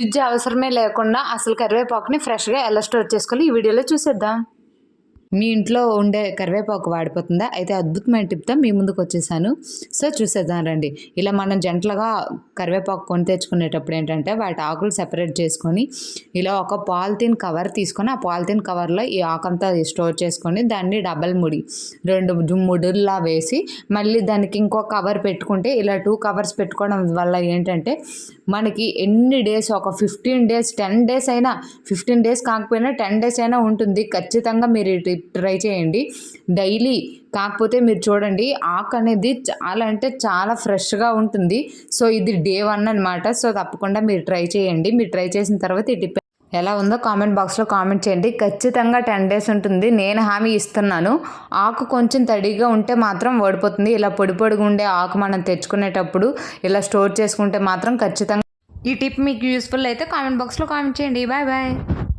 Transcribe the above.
Fridge అవసరమే లేకుండా అసలు కరివేపాకుని ఫ్రెష్గా ఎలా స్టోర్ చేసుకోవాలి ఈ వీడియోలో చూసేద్దాం. మీ ఇంట్లో ఉండే కరివేపాకు వాడిపోతుందా? అయితే అద్భుతమైన టిప్తో మీ ముందుకు వచ్చేసాను. సో చూసేద్దాం రండి. ఇలా మనం జంటలుగా కరివేపాకు కొని తెచ్చుకునేటప్పుడు ఏంటంటే వాటి ఆకులు సెపరేట్ చేసుకొని ఇలా ఒక పాలిథిన్ కవర్ తీసుకొని ఆ పాలిథిన్ కవర్లో ఈ ఆకంతా స్టోర్ చేసుకొని దాన్ని డబల్ ముడి రెండు ముడుల్లా వేసి మళ్ళీ దానికి ఇంకో కవర్ పెట్టుకుంటే ఇలా టూ కవర్స్ పెట్టుకోవడం వల్ల ఏంటంటే మనకి ఎన్ని డేస్ ఒక ఫిఫ్టీన్ డేస్ టెన్ డేస్ అయినా ఫిఫ్టీన్ డేస్ కాకపోయినా టెన్ డేస్ అయినా ఉంటుంది. ఖచ్చితంగా మీరు ఈ టిప్ ట్రై చేయండి. డైలీ కాకపోతే మీరు చూడండి ఆకు అనేది చాలా అంటే చాలా ఫ్రెష్గా ఉంటుంది. సో ఇది డే వన్ అనమాట సో తప్పకుండా మీరు ట్రై చేయండి. మీరు ట్రై చేసిన తర్వాత ఈ టిప్ ఎలా ఉందో కామెంట్ బాక్స్లో కామెంట్ చేయండి. ఖచ్చితంగా టెన్ డేస్ ఉంటుంది. నేను హామీ ఇస్తున్నాను. ఆకు కొంచెం తడిగా ఉంటే మాత్రం ఓడిపోతుంది ఇలా పొడి పొడిగా ఉండే ఆకు మనం తెచ్చుకునేటప్పుడు ఇలా స్టోర్ చేసుకుంటే మాత్రం ఖచ్చితంగా ఈ టిప్ మీకు యూస్ఫుల్ అయితే కామెంట్ బాక్స్లో కామెంట్ చేయండి. Bye bye.